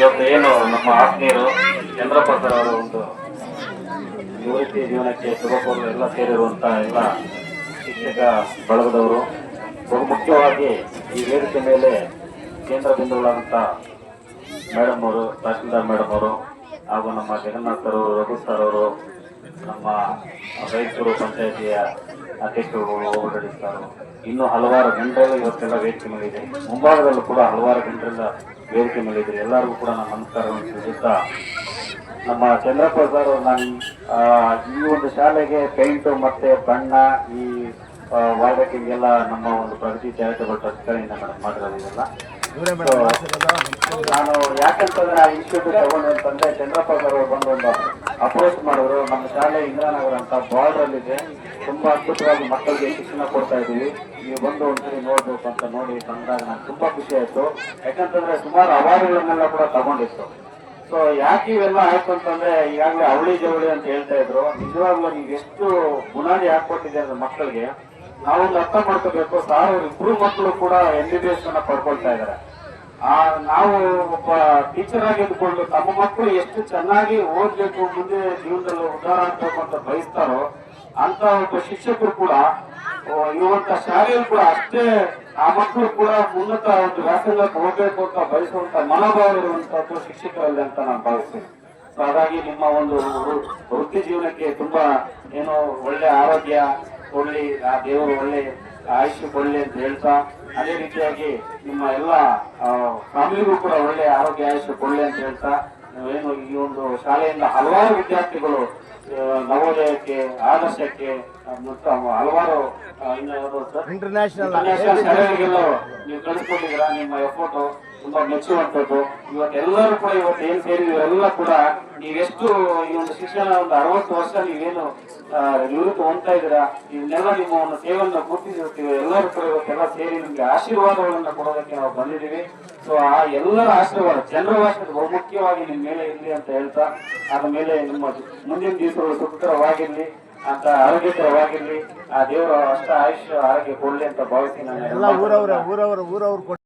ಇವತ್ತು ಏನು ನಮ್ಮ ಆತ್ಮೀಯರು ಚಂದ್ರಪ್ಪ ಸರ್ ಅವರ ಒಂದು ನಿವೃತ್ತಿ ಜೀವನಕ್ಕೆ ಶುಭ ಕೋರಲು ಎಲ್ಲ ಸೇರಿರುವಂತ ಎಲ್ಲ ಶಿಕ್ಷಕ ಬಳಗದವರು, ಬಹು ಮುಖ್ಯವಾಗಿ ಈ ವೇದಿಕೆ ಮೇಲೆ ಕೇಂದ್ರ ಬಿಂದುಗಳಾದಂಥ ಮೇಡಮ್ ಅವರು ತಹಶೀಲ್ದಾರ್ ಮೇಡಮ್ ಅವರು ಹಾಗೂ ನಮ್ಮ ಜಗನ್ನಾಥ್ ರಘು ಸರ್ ಅವರು, ನಮ್ಮ ರೈತರು ಪಂಚಾಯತಿಯ ಅಧ್ಯಕ್ಷರು ಓಡಾಡಿಸ್ತಾರೋ ಇನ್ನೂ ಹಲವಾರು ಗಂಟೆಗಳು ಇವತ್ತೆಲ್ಲ ವೇದಿಕೆ ಮೇಲಿದೆ ಮುಂಭಾಗದಲ್ಲೂ ಕೂಡ ಹಲವಾರು ಜನರೆಲ್ಲ ವೇದಿಕೆ ಮೇಲಿದೆ ಎಲ್ಲರಿಗೂ ಕೂಡ ನಾನು ನಮಸ್ಕಾರವನ್ನು ತಿಳಿಸುತ್ತಾ ನಮ್ಮ ಚಂದ್ರಪ್ಪ ಸರ್ ನಾನು ಈ ಒಂದು ಶಾಲೆಗೆ ಪೇಂಟ್ ಮತ್ತೆ ಬಣ್ಣ ಈ ವಾಲ್ಡೇಟಿಂಗ್ ಎಲ್ಲ ನಮ್ಮ ಒಂದು ಪ್ರಗತಿ ಚಾರಿಟಬಲ್ ಟ್ರಸ್ಟ್ಗಳಿಂದ ಮೇಡಮ್ ಮಾಡಿರೋದು ಇದೆಲ್ಲ So, ನಾನು ಯಾಕಂತಂದ್ರೆ ಆ ಇನ್ಸ್ಟಿಟ್ಯೂಟ್ ತಗೊಂಡು ಅಂತಂದ್ರೆ ಚಂದ್ರಪ್ಪ ಸರ್ ಅವರು ಬಂದು ಒಂದು ಅಪ್ರೋಚ್ ಮಾಡಿದ್ರು. ನಮ್ಮ ಶಾಲೆ ಇಂದಿರಾನಗರ ಅಂತ ಬಾರ್ಡರ್ ಅಲ್ಲಿ ಇದೆ. ತುಂಬಾ ಅದ್ಭುತವಾಗಿ ಮಕ್ಕಳಿಗೆ ಶಿಕ್ಷಣ ಕೊಡ್ತಾ ಇದ್ದೀವಿ. ನೀವು ಬಂದು ಒಂದ್ಸರಿ ನೋಡ್ಬೇಕು ಅಂತ ನೋಡಿ ಬಂದಾಗ ನಾನು ತುಂಬಾ ಖುಷಿ ಆಯ್ತು. ಯಾಕಂತಂದ್ರೆ ಸುಮಾರು ಅವಾರ್ಡ್ಗಳನ್ನೆಲ್ಲ ಕೂಡ ತಗೊಂಡಿತ್ತು. ಸೊ ಯಾಕೆ ಇವೆಲ್ಲ ಆಯ್ತು ಅಂತಂದ್ರೆ ಈಗಾಗಲೇ ಅವಳಿ ಜವಳಿ ಅಂತ ಹೇಳ್ತಾ ಇದ್ರು. ನಿಜವಾಗ್ಲೂ ನೀವು ಎಷ್ಟು ಬುನಾದಿ ಹಾಕೊಟ್ಟಿದೆ ಅಂದ್ರೆ ಮಕ್ಕಳಿಗೆ. ನಾವೊಂದು ಅರ್ಥ ಮಾಡ್ಕೋಬೇಕು. ಸಾವಿರ ಇಬ್ರು ಮಕ್ಕಳು ಕೂಡ ಎಂ ಬಿ ಬಿ ಎಸ್ ಅನ್ನ ಪಡ್ಕೊಳ್ತಾ ಇದಾರೆ. ಆ, ನಾವು ಒಬ್ಬ ಟೀಚರ್ ಆಗಿ ಇದ್ಕೊಂಡು ತಮ್ಮ ಮಕ್ಕಳು ಎಷ್ಟು ಚೆನ್ನಾಗಿ ಓದ್ಬೇಕು ಮುಂದೆ ಜೀವನದಲ್ಲಿ ಉದ್ಧಾರ ಆಗ್ಬೇಕು ಅಂತ ಬಯಸ್ತಾರೋ ಅಂತ ಒಬ್ಬ ಶಿಕ್ಷಕರು ಕೂಡ ಇರುವಂತ ಶಾಲೆಯಲ್ಲಿ ಕೂಡ ಅಷ್ಟೇ ಆ ಮಕ್ಕಳು ಕೂಡ ಉನ್ನತ ಒಂದು ವ್ಯಾಸಂಗಕ್ಕೆ ಹೋಗಬೇಕು ಅಂತ ಬಯಸುವಂತ ಮನೋಭಾವ ಇರುವಂತದ್ದು ಶಿಕ್ಷಕರಲ್ಲಿ ಅಂತ ನಾನು ಭಾವಿಸ್ತೇನೆ. ಸೊ ಹಾಗಾಗಿ ನಿಮ್ಮ ಒಂದು ವೃತ್ತಿ ಜೀವನಕ್ಕೆ ತುಂಬಾ ಏನು ಒಳ್ಳೆ ಆರೋಗ್ಯ ಕೊಡ್ಲಿ ಆ ದೇವರು ಒಳ್ಳೆ ಆಯುಷ್ಯ ಕೊಡ್ಲಿ ಅಂತ ಹೇಳ್ತಾ, ಅದೇ ರೀತಿಯಾಗಿ ನಿಮ್ಮ ಎಲ್ಲ ಫ್ಯಾಮಿಲಿಗೂ ಕೂಡ ಒಳ್ಳೆ ಆರೋಗ್ಯ, ಆಯುಷ್ಯ ಕೊಡ್ಲಿ ಅಂತ ಹೇಳ್ತಾ ಏನು ಈ ಒಂದು ಶಾಲೆಯಿಂದ ಹಲವಾರು ವಿದ್ಯಾರ್ಥಿಗಳು ನವೋದಯಕ್ಕೆ ಆದರ್ಶಕ್ಕೆ ಮತ್ತು ಹಲವಾರು? ಇಂಟರ್ನ್ಯಾಷನಲ್ ನೀವು ಕಳಿಸ್ಕೊಟ್ಟಿದ್ದೀರಾ ನಿಮ್ಮ ಎಫೋರ್ಟ್ ತುಂಬಾ ಮೆಚ್ಚುವಂಥದ್ದು ಇವತ್ತು ಎಲ್ಲರೂ ಕೂಡ ಇವತ್ತು ಏನ್ ಸೇರಿ ಇವರೆಲ್ಲ ಕೂಡ ನೀವೆಷ್ಟು ಈ ಒಂದು ಶಿಕ್ಷಣ ಒಂದು ಅರವತ್ತು ವರ್ಷ ನೀವೇನು ನಿವೃತ್ತಿ ಹೊಂದ್ತಾ ಇದ್ದೀರಾ? ಇವನ್ನೆಲ್ಲ ನಿಮ್ಮ ಒಂದು ಸೇವೆಯನ್ನು ಗುರುತಿಸಿರ್ತೀವಿ. ಎಲ್ಲರೂ ಕೂಡ ಇವತ್ತೆಲ್ಲ ಸೇರಿ ನಿಮ್ಗೆ ಆಶೀರ್ವಾದಗಳನ್ನ ಕೊಡೋದಕ್ಕೆ ನಾವು ಬಂದಿದ್ದೀವಿ. ಸೊ ಆ ಎಲ್ಲರ ಆಶೀರ್ವಾದ, ಜನರ ಆಶೀರ್ವಾದ ಬಹುಮುಖ್ಯವಾಗಿ ನಿಮ್ಮ ಮೇಲೆ ಇರಲಿ ಅಂತ ಹೇಳ್ತಾ ಅದ ಮೇಲೆ ನಿಮ್ಮ ಮುಂದಿನ ದಿವಸಗಳು ಸುಖಕರವಾಗಿರ್ಲಿ, ಅಂತ ಆರೋಗ್ಯಕರವಾಗಿರ್ಲಿ, ಆ ದೇವರ ಅಷ್ಟ ಆಯುಷ್ಯ, ಆರೋಗ್ಯ ಕೊಡ್ಲಿ ಅಂತ ಭಾವಿಸಿ ನಾನು ಎಲ್ಲ